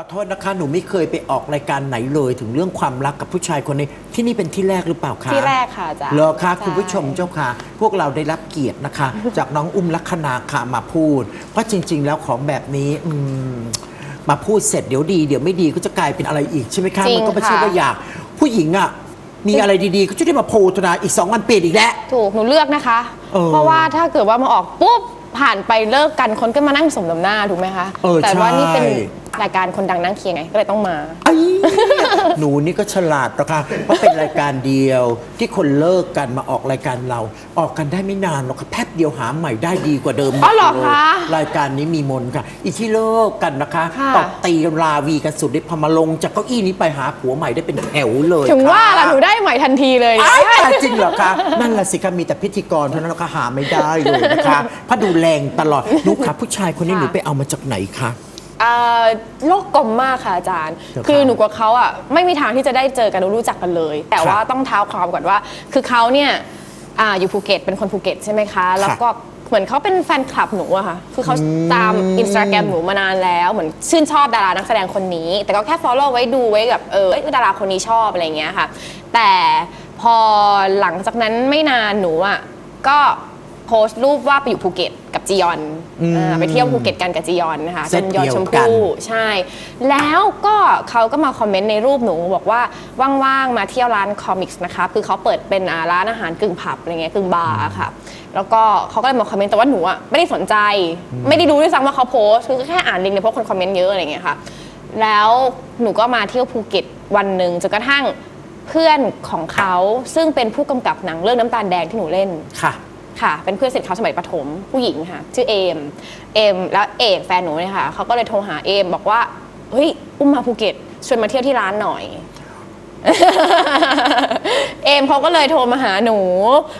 ขอโทษนะคะ หนูไม่เคยไปออกรายการไหนเลยถึงเรื่องความรักกับผู้ชายคนนี้ ที่นี่เป็นที่แรกหรือเปล่าคะที่แรกค่ะอาจารย์เหรอคะใคุณผู้ชมเจ้าค่ะ พวกเราได้รับเกียรตินะคะ จากน้องอุ้มลักษณาค่ะมาพูด เพราะจริง ๆ แล้วของแบบนี้อืมมาพูดเสร็จเดี๋ยวดีเดี๋ยวไม่ดีก็จะกลายเป็นอะไรอีกใช่ไหมคะจริงมัก็ไม่ใช่ค่ะ ว่าอยาก ผู้หญิงอะมีอะไรดีๆก็จะได้มาโพธนาอีกสองวันเปลี่ยนอีกแล้ว ถูกหนูเลือกนะคะ เออเพราะว่าถ้าเกิดว่ามาออกปุ๊บผ่านไปเลิกกันคนก็มานั่งสมน้ำหน้าถูกไหมคะ เออแต่ว่าใช่ นี่เป็น รายการคนดังนั่งเคียงไงก็เลยต้องมา ไอ้หนูนี่ก็ฉลาดนะคะเพราะเป็นรายการเดียวที่คนเลิกกันมาออกรายการเรา ออกกันได้ไม่นานหรอกค่ะแป๊บเดียวหาใหม่ได้ดีกว่าเดิมอ๋อเหรอคะเลยรายการนี้มีมนต์ค่ะ อีที่เลิกกันนะคะค่ะ ตบตีกันราวีกันสุดฤทธิ์พอมาลงจากเก้าอี้นี้ไปหาผัวใหม่ได้เป็นแถวเลยถึงว่าค่ะล่ะหนูได้ใหม่ทันทีเลย อ้ายตายจริงเหรอคะนั่นแหละสิคะมีแต่พิธีกรเท่านั้นเราก็หาไม่ได้เลยนะคะเพราะดูแรงตลอดนุกค่ะผู้ชายคนนี้หนูไปเอามาจากไหนคะ อ่าโลกกลมมากค่ะอาจารย์เดี๋ยวคือครับหนูกับเขาอะไม่มีทางที่จะได้เจอกันหรือรู้จักกันเลย แต่ครับว่าต้องเท้าความก่อนว่า คือเขาเนี่ยอาอยู่ภูเก็ตเป็นคนภูเก็ตใช่ไหมคะ แล้วก็เหมือนเขาเป็นแฟนคลับหนูอะค่ะ คือเขาตามอินสตาแกรมหนูมานานแล้วเหมือนชื่นชอบดารานักแสดงคนนี้ แต่ก็แค่ follow ไว้ดูไว้แบบเออเอ้ยดาราคนนี้ชอบอะไรอย่างเงี้ยค่ะ แต่พอหลังจากนั้นไม่นานหนูอะก็ โพสต์รูปว่าไปอยู่ภูเก็ตกับจียอนอ่าไปเที่ยวภูเก็ตกันกับจียอนนะคะเซตเป็นยอนเดียวชมกันพู่ใช่ แล้วก็เขาก็มาคอมเมนต์ในรูปหนูบอกว่าว่างๆมาเที่ยวร้านคอมิกส์นะคะคือเขาเปิดเป็นอ่าร้านอาหารกึ่งผับอะไรเงี้ยกึ่งบาร์อะค่ะ แล้วก็เขาก็เลยมาคอมเมนต์แต่ว่าหนูอะไม่ได้สนใจ ไม่ได้ดูด้วยซ้ำว่าเขาโพสต์คือแค่อ่านลิงก์เลยเพราะคนคอมเมนต์เยอะอะไรเงี้ยค่ะ แล้วหนูก็มาเที่ยวภูเก็ตวันหนึ่งจนกระทั่งเพื่อนของเขาซึ่งเป็นผู้กำกับหนังเรื่องน้ำตาลแดงที่หนูเล่น ค่ะ ค่ะ เป็นเพื่อนสนิทเขาสมัยประถมผู้หญิงค่ะ ชื่อเอม เอม แล้วเอกแฟนหนูเนี่ยค่ะเขาก็เลยโทรหาเอม บอกว่า เฮ้ย อุ้มมาภูเก็ต ชวนมาเที่ยวที่ร้านหน่อย เอมเขาก็เลยโทรมาหาหนู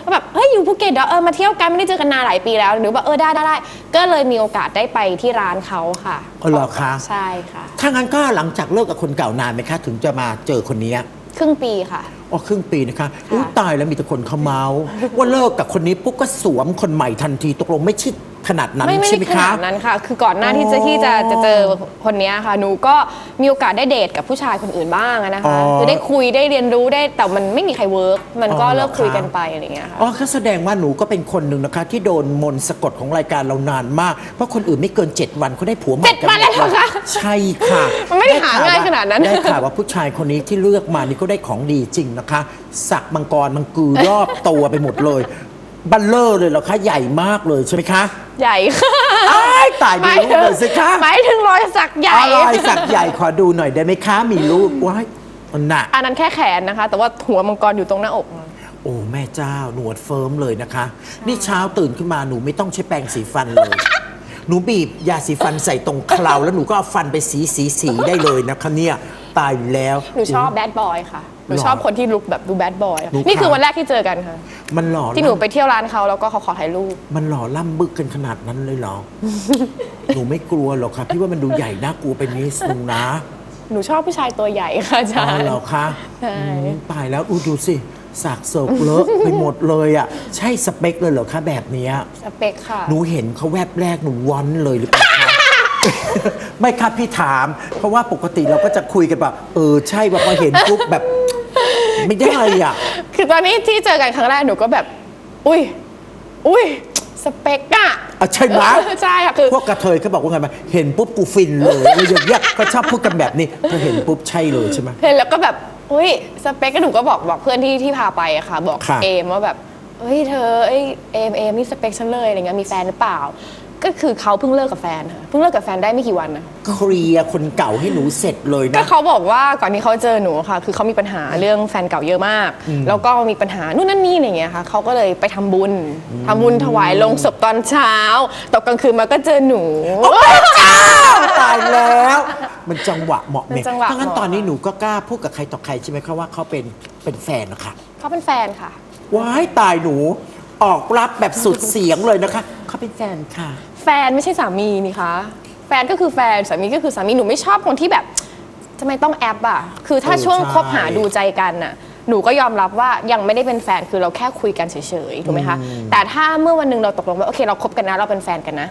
ก็แบบ เฮ้ย อยู่ภูเก็ตเหรอเออ มาเที่ยวกันไม่ได้เจอกันนานหลายปีแล้ว หนูบอกเออได้ได้ได้ ก็เลยมีโอกาสได้ไปที่ร้านเขาค่ะอ๋อเหรอคะ ใช่ค่ะ ถ้างั้นก็หลังจากเลิกกับคนเก่านานไหมคะ ถึงจะมาเจอคนนี้ครึ่งปีค่ะ อ๋อครึ่งปีนะคะอุ้ตายแล้วมีแต่คนเขาเมาส์ว่าเลิกกับคนนี้ปุ๊บก็สวมคนใหม่ทันทีตกลงไม่ใช่ ขนาดนั้นไม่ไม่ใช่ไหมได้ขคะ นาดนั้นค่ะ คือก่อนหน้าที่จะอ๋อที่จะจะเจอคนเนี้ยค่ะ หนูก็มีโอกาสได้เดทกับผู้ชายคนอื่นบ้างอะนะอ๋คะอคือได้คุยได้เรียนรู้ได้แต่มันไม่มีใครเวิร์กมันก็อ๋อเหรอเลิกคุยคะ กันไปอะไรเงี้ยค่ะ อ๋อก็แสดงว่าหนูก็เป็นคนหนึ่งนะคะ ที่โดนมนต์สะกดของรายการเรานานมาก เพราะคนอื่นไม่เกิน 7 วันเขาได้ผัวใหม่เจ็ดกันวันเลยเหรอคะใช่ค่ะมันไม่ได้หาง่ายขนาดนั้น ได้ข่าวว่าผู้ชายคนนี้ที่เลือกมานี่ก็ได้ของดีจริงนะคะ สักมังกรมังกือรอบตัวไปหมดเลย บัลเลอร์เลยเหรอคะ ใหญ่มากเลยใช่ไหมคะใหญ่ค่ะอ้ายตายดูรูปหน่อยสิคะหมายถึงรอยสักใหญ่ อะไรสักใหญ่ขอดูหน่อยได้ไหมคะ มีรูปว้ายมันหนักอันนั้นแค่แขนนะคะ แต่ว่าหัวมังกรอยู่ตรงหน้าอก โอ้แม่เจ้าหนวดเฟิร์มเลยนะคะ นี่เช้าตื่นขึ้นมาหนูไม่ต้องใช้แปรงสีฟันเลย หนูบีบยาสีฟันใส่ตรงเคราแล้วหนูก็เอาฟันไปสีสีสีได้เลยนะคะเนี่ยตายแล้ว หนูชอบแบดบอยค่ะ หนูหรอชอบคนที่ลุกแบบดูแบดบอยหนูนี่คือค่ะวันแรกที่เจอกันค่ะ มันหล่อที่หนูล่ำไปเที่ยวร้านเขาแล้วก็เขาขอถ่ายรูป มันหล่อล่ำบึกกันขนาดนั้นเลยเหรอ หนูไม่กลัวหรอกค่ะพี่ว่ามันดูใหญ่น่ากลัวไปนิดนึงนะหนูชอบผู้ชายตัวใหญ่ค่ะอาจาอ๋อรย์ เหรอคะใช่ อืมตายแล้วอู้ดูสิสากเสิร์ฟเลอะไปหมดเลยอะ ใช่สเปคเลยเหรอคะแบบเนี้ย สเปคค่ะ หนูเห็นเขาแวบแรกหนูวอนเลยหรือเปล่าคะ ไม่ครับพี่ถาม เพราะว่าปกติเราก็จะคุยกันแบบเออใช่ว่าพอเห็นปุ๊บแบบ ไม่ได้อะ คือตอนนี้ที่เจอกันครั้งแรกหนูก็แบบ อุ้ย อุ้ย สเปกอะอะใช่ไหม ใช่ค่ะคือ พวกกระเทยเขาบอกว่าไงมาเห็นปุ๊บกูฟินเลยอะไรอย่างเงี้ยเขาชอบพูดกันแบบนี้พอเห็นปุ๊บใช่เลยใช่ไหม เห็นแล้วก็แบบอุ้ยสเปกก็หนูก็บอกบอกเพื่อนที่ที่พาไปอะค่ะ บอกค่ะ เอมว่าแบบเฮ้ยเธอเอ้ยเอมเอมนี่สเปคฉันเลยอะไรเงี้ยมีแฟนหรือเปล่า ก็คือเขาเพิ่งเลิกกับแฟนค่ะเพิ่งเลิกกับแฟนได้ไม่กี่วันนะ เคลียร์คนเก่าให้หนูเสร็จเลยก็นะ เขาบอกว่าก่อนที่เขาเจอหนูค่ะ คือเขามีปัญหาเรื่องแฟนเก่าเยอะมาก แล้วก็มีปัญหานู่นนั่นนี่อะไรเงี้ยค่ะเขาก็เลยไปทำบุญทำบุญถวายลงศพตอนเช้าตกกลางคืนมาก็เจอหนู ตายแล้ว มันจังหวะเหมาะมันเนี่ยจังหวะถ้างั้นเหมาะ ตอนนี้หนูก็กล้าพูดกับใครต่อใครใช่ไหมคะว่าเขาเป็นเป็นแฟนนะคะเขาเป็นแฟนค่ะ ว้ายตายหนู ออกรับแบบสุดเสียงเลยนะคะเขาเป็นแฟนค่ะแฟนไม่ใช่สามีนี่คะ แฟนก็คือแฟนสามีก็คือสามีหนูไม่ชอบคนที่แบบทำไมต้องแอปอะ คือถ้าเออช่วงใช่ คบหาดูใจกันน่ะ หนูก็ยอมรับว่ายังไม่ได้เป็นแฟนคือเราแค่คุยกันเฉยๆถูกไหมคะ แต่ถ้าเมื่อวันหนึ่งเราตกลงว่าโอเคเราคบกันนะเราเป็นแฟนกันนะ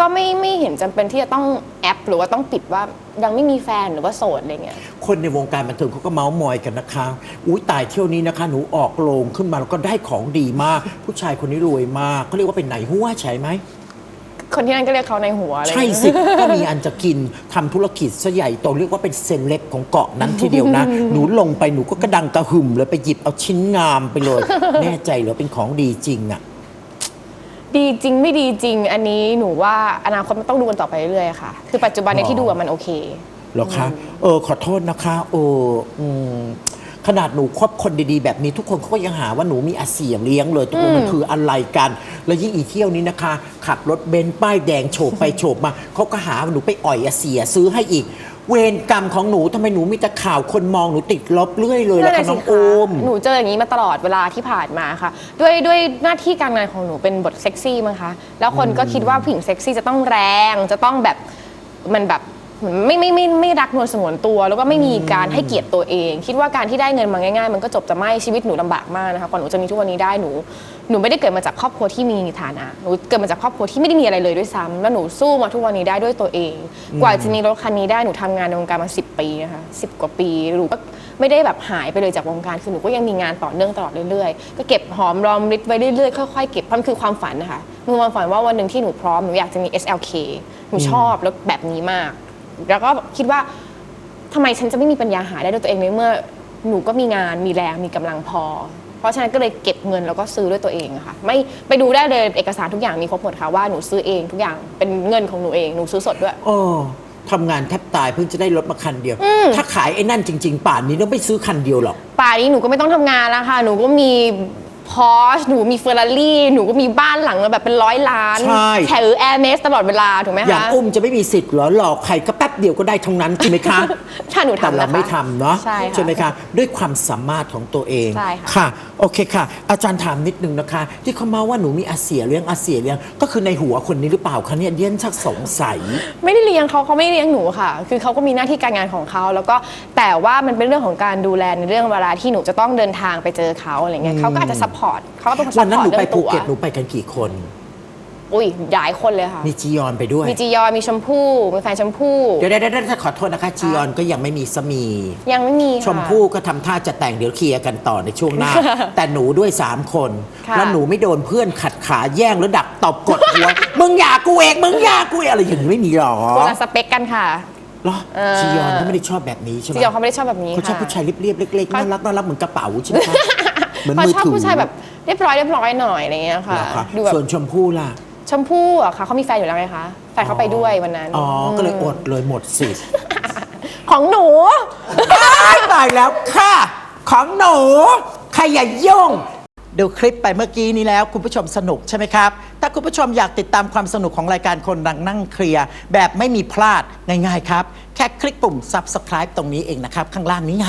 ก็ไม่ไม่เห็นจำเป็นที่จะต้องแอป หรือว่าต้องปิดว่ายังไม่มีแฟนหรือว่าโสดอะไรเงี้ย คนในวงการบันเทิงเขาก็เมาส์มอยกันนะคะ อุ้ยตายเที่ยวนี้นะคะ หนูออกโรงขึ้นมาแล้วก็ได้ของดีมาก ผู้ชายคนนี้รวยมากเขาเรียกว่าเป็นไหนหัวใช่ไหม คนที่นั่นก็เรียกเขาในหัวอะไรใช่เงี้ย สิ ก็มีอันจะกินทำธุรกิจซะใหญ่โตเรียกว่าเป็นเซเลบของเกาะนั้นทีเดียวนะ หนูลงไปหนูก็กระดังกระหึ่มเลยไปหยิบเอาชิ้นงามไปเลย แน่ใจเหรอเป็นของดีจริงอะ ดีจริงไม่ดีจริง อันนี้หนูว่าอนาคตมันต้องดูกันต่อไปเรื่อยๆค่ะ คือปัจจุบันเนี้อ๋อที่ดูอะมันโอเค เหรอคะ เออขอโทษนะคะ เอออืม ขนาดหนูคบคนดีๆ แบบนี้ทุกคนเขาก็ยังหาว่าหนูมีอาเสียเลี้ยงเลยทุกคนมันคืออะไรกัน แล้วยิ่งอีเที่ยวนี้นะคะ ขับรถเบนซ์ป้ายแดงโฉบไปโฉบมาเขาก็หาว่าหนูไปอ่อยอาเสียซื้อให้อีก เวรกรรมของหนูทำไมหนูมีแต่ข่าวคนมองหนูติดลบเรื่อยเลยล่ะนั่คะนน้น่ะองสิโอคะมหนูเจออย่างนี้มาตลอดเวลาที่ผ่านมาค่ะ ด้วยด้วยหน้าที่การงานของหนูเป็นบทเซ็กซี่มั้งคะ แล้วคนก็คิดว่าผู้หญิงเซ็กซี่จะต้องแรง จะต้องแบบมันแบบเหมือน ไม่ไม่ไม่ไม่ไม่รักนวลสงวนตัว แล้วก็ไม่มีการให้เกียรติตัวเอง คิดว่าการที่ได้เงินมาง่ายๆ มันก็จบจะไม่ชีวิตหนูลำบากมากนะคะก่อนหนูจะมีทุกวันนี้ได้หนูหนูไม่ได้เกิดมาจากครอบครัวที่มีฐานะหนูเกิดมาจากครอบครัวที่ไม่ได้มีอะไรเลยด้วยซ้ำแล้วหนูสู้มาทุกวันนี้ได้ด้วยตัวเอง กว่าจะมีรถคันนี้ได้หนูทำงานในวงการมา10 ปีนะคะสิกว่าปีหนูก็ไม่ได้แบบหายไปเลยจากวงการคือหนูก็ยังมีงานต่อเนื่องตลอดเรื่อยๆก็เก็บหอมรอมริบไว้เรื่อยๆค่อยๆเก็บเพราะมันคือความฝันนะคะมีความฝันว่าวันหนึ่งที่หนูพร้อมหนูอยากจะมี SLK หนูชอบแล้วแบบนี้มาก แล้วก็คิดว่าทำไมฉันจะไม่มีปัญญาหาได้ด้วยตัวเองในเมื่อหนูก็มีงานมีแรงมีกำลังพอ เพราะฉะนั้นก็เลยเก็บเงินแล้วก็ซื้อด้วยตัวเองอะค่ะ ไม่ไปดูได้เลยเอกสารทุกอย่างมีครบหมดค่ะว่าหนูซื้อเองทุกอย่างเป็นเงินของหนูเองหนูซื้อสดด้วยเออทำงานแทบตายเพิ่งจะได้รถมาคันเดียว ถ้าขายไอ้นั่นจริง ๆ ป่านนี้ต้องไม่ซื้อคันเดียวหรอกป่านนี้หนูก็ไม่ต้องทำงานแล้วค่ะหนูก็มีพอชหนูมีเฟอร์รารี่หนูก็มีบ้านหลังแบบเป็นร้อยล้านใช่แถวแอร์เมสตลอดเวลาถูกไหมอย่างคะอุ้มจะไม่มีสิทธิ์เหรอหลอกใครก็แป๊บ เดียวก็ได้ทั้งนั้นใช่ไหมคะ ถ้าหนูแต่ทำเรานะคะไม่ทำเนาะใช่ค่ะ ไหมคะด้วยความสามารถของตัวเองใช่ค่ะค่ะ โอเคค่ะ อาจารย์ถามนิดนึงนะคะ ที่เขามาว่าหนูมีอาเสียเลี้ยงอาเสียเลี้ยงก็คือในหัวคนนี้หรือเปล่าคะเนี่ยเดียนชักสงสัย ไม่ได้เลี้ยงเขาเขาไม่ได้เลี้ยงหนูค่ะ คือเขาก็มีหน้าที่การงานของเขาแล้วก็แต่ว่ามันเป็นเรื่องของการดูแลในเรื่องเวลาที่หนูจะต้องเดินทางไปเจอเขาอะไรเงี้ยเขาก็อาจจะซัพพอร์ตเขาก็เป็นคนซัวัพนพนั้นอร์หตนูไปเรื่องภูตัว เก็ตหนูไปกันกี่คน อุ้ยหลายคนเลยค่ะ มีจียอนไปด้วยมีจียอนมีชมพู่มีแฟนชมพู่ เดี๋ยวเดี๋ยวเดี๋ยวขอโทษนะคะจียอนก็ยังไม่มีสามี ยังไม่มีค่ะ ชมพู่ก็ทำท่าจะแต่งเดี๋ยวเคลียร์กันต่อในช่วงหน้า แต่หนูด้วย 3 คน ค่ะ แล้วหนูไม่โดนเพื่อนขัดขาแย่งแล้วดักตบกดหัว มึงอย่ากูเองมึงอย่ากูเองอะไรอย่างนี้ไม่มีหรอคนละสเปคกันค่ะ เหรอเออ จียอนเขาไม่ได้ชอบแบบนี้ใช่ไหมจียอนเขาไม่ได้ชอบแบบนี้เขาชอบค่ะ ผู้ชายเรียบๆเล็กๆน่ารักน่ารักเหมือนกระเป๋าใช่ไหมคะเหมือนเขามือชอบถือผู้ชายแบบเรียบร้อยเรียบร้อยหน่อยอะไรเงี้ยค่ะ เหรอคะดูแบบส่วนชมพู่ล่ะ ชมพู่อะค่ะเขามีแฟนอยู่แล้วไงคะแฟนเขาไปด้วยวันนั้นอ๋อก็เลยอดเลยหมดสิทธิ์ ของหนูตายแล้วค่ะ ของหนูใครอย่ายุ่งดูคลิปไปเมื่อกี้นี้แล้ว คุณผู้ชมสนุกใช่ไหมครับ ถ้าคุณผู้ชมอยากติดตามความสนุกของรายการคนดังนั่งเคลียร์ แบบไม่มีพลาดง่าย ๆ ครับ แค่คลิกปุ่ม subscribe ตรงนี้เองนะครับ ข้างล่างนี้ไง